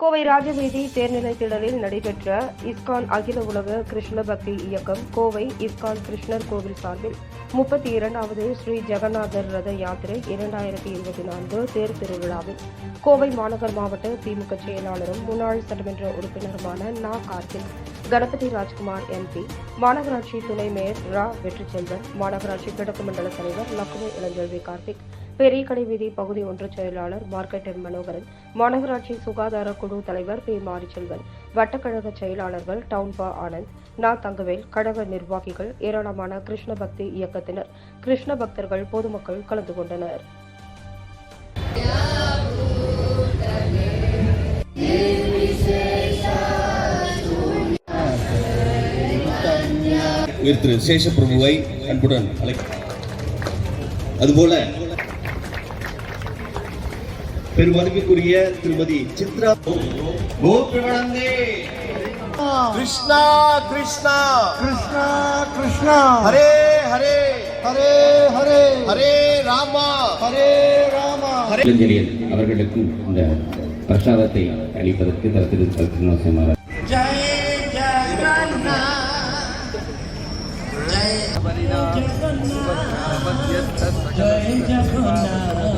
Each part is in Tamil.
கோவை ராஜவீதி தேர்நிலை திடலில் நடைபெற்ற இஸ்கான் அகில உலக கிருஷ்ண பக்தி இயக்கம் கோவை இஸ்கான் கிருஷ்ணர் கோவில் சார்பில் முப்பத்தி இரண்டாவது ஸ்ரீ ஜெகநாதர் ரத யாத்திரை இரண்டாயிரத்தி இருபத்தி நான்கு தேர் திருவிழாவில் கோவை மாநகர் மாவட்ட திமுக செயலாளரும் முன்னாள் சட்டமன்ற உறுப்பினருமான நா கார்த்திக் கணபதி ராஜ்குமார் எம்பி மாநகராட்சி துணை மேயர் ரா வெற்றிச்செல்வன் மாநகராட்சி கிழக்கு மண்டல தலைவர் லக்குமி இளஞ்செல்வி கார்த்திக் பெரிய கடை வீதி பகுதி ஒன்று செயலாளர் மார்க்கெட்டர் மனோகரன் மாநகராட்சி சுகாதார குழு தலைவர் பி. மாரிச்செல்வன் வட்டக்கழக செயலாளர்கள் டவுன்பா ஆனந்த் நா. தங்கவேல் கழக நிர்வாகிகள் ஏராளமான கிருஷ்ண பக்தி இயக்கத்தினர். கிருஷ்ண பக்தர்கள் பொதுமக்கள் கலந்து கொண்டனர். திரு சேஷப்பிரபுவை அன்புடன் அழைக்க. அதுபோல பெருமதிப்புக்குரிய திருமதி சித்ரா கோபிரபணந்தே கிருஷ்ணா கிருஷ்ணா கிருஷ்ணா கிருஷ்ணா ஹரே ஹரே ஹரே ஹரே ஹரே ராமா ஹரே ராமா ஹரே அவர்களுக்கும் இந்த பிரசாதத்தை அளிப்பதற்கு தரத்திற்கு சல்குமார் ஜெய் ஜெய் ரங்கா ஜெய் ஜெய் ரங்கா ஜெய் ஜெய் ரங்கா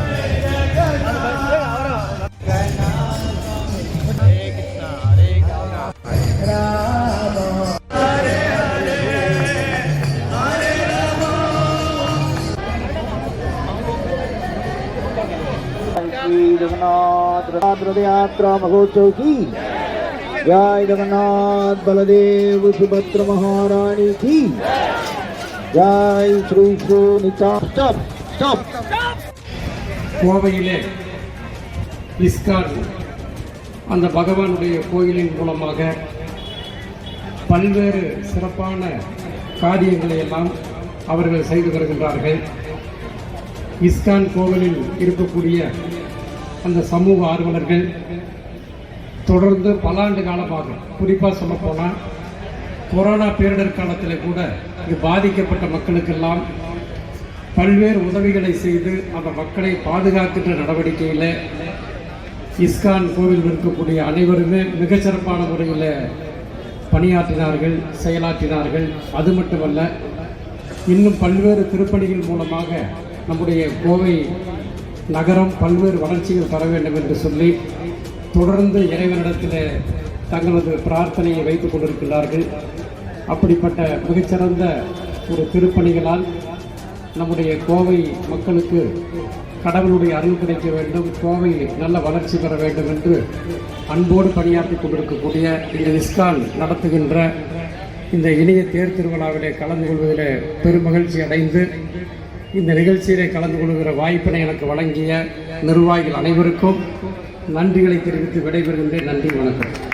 जगन्नाथ श्री जगन्नाथ रथ रथ यात्रा महोत्सव की जय जगन्नाथ बलदेव सुभद्र महारानी की जय श्री श्री निता स्टॉप स्टॉप கோவையிலே இஸ்கான் அந்த பகவானுடைய கோயிலின் மூலமாக பல்வேறு சிறப்பான காரியங்களை எல்லாம் அவர்கள் செய்து வருகின்றார்கள் இஸ்கான் கோவிலில் இருக்கக்கூடிய அந்த சமூக ஆர்வலர்கள் தொடர்ந்து பல ஆண்டு காலமாக குறிப்பாக சொல்லப்போனால் கொரோனா பேரிடர் காலத்தில் கூட இது பாதிக்கப்பட்ட மக்களுக்கெல்லாம் பல்வேறு உதவிகளை செய்து அந்த மக்களை பாதுகாக்கின்ற நடவடிக்கையில் இஸ்கான் கோவில் இருக்கக்கூடிய அனைவருமே மிகச்சிறப்பான முறையில் பணியாற்றினார்கள் செயலாற்றினார்கள். அது மட்டுமல்ல இன்னும் பல்வேறு திருப்பணிகள் மூலமாக நம்முடைய கோவை நகரம் பல்வேறு வளர்ச்சிகள் தர வேண்டும் என்று சொல்லி தொடர்ந்து இறைவனிடத்தில் தங்களது பிரார்த்தனையை வைத்துக் கொண்டிருக்கிறார்கள். அப்படிப்பட்ட மிகச்சிறந்த ஒரு திருப்பணிகளால் நம்முடைய கோவை மக்களுக்கு கடவுளுடைய அருள் கிடைக்க வேண்டும் கோவை நல்ல வளர்ச்சி பெற வேண்டும் என்று அன்போடு பணியாற்றி கொண்டிருக்கக்கூடிய இந்த இஸ்கான் நடத்துகின்ற இந்த இனிய தேர் திருவிழாவிலே கலந்து கொள்வதில் பெருமகிழ்ச்சி அடைந்து இந்த நிகழ்ச்சியிலே கலந்து கொள்கிற வாய்ப்பினை எனக்கு வழங்கிய நிர்வாகிகள் அனைவருக்கும் நன்றிகளை தெரிவித்து விடைபெறுகின்றேன். நன்றி வணக்கம்.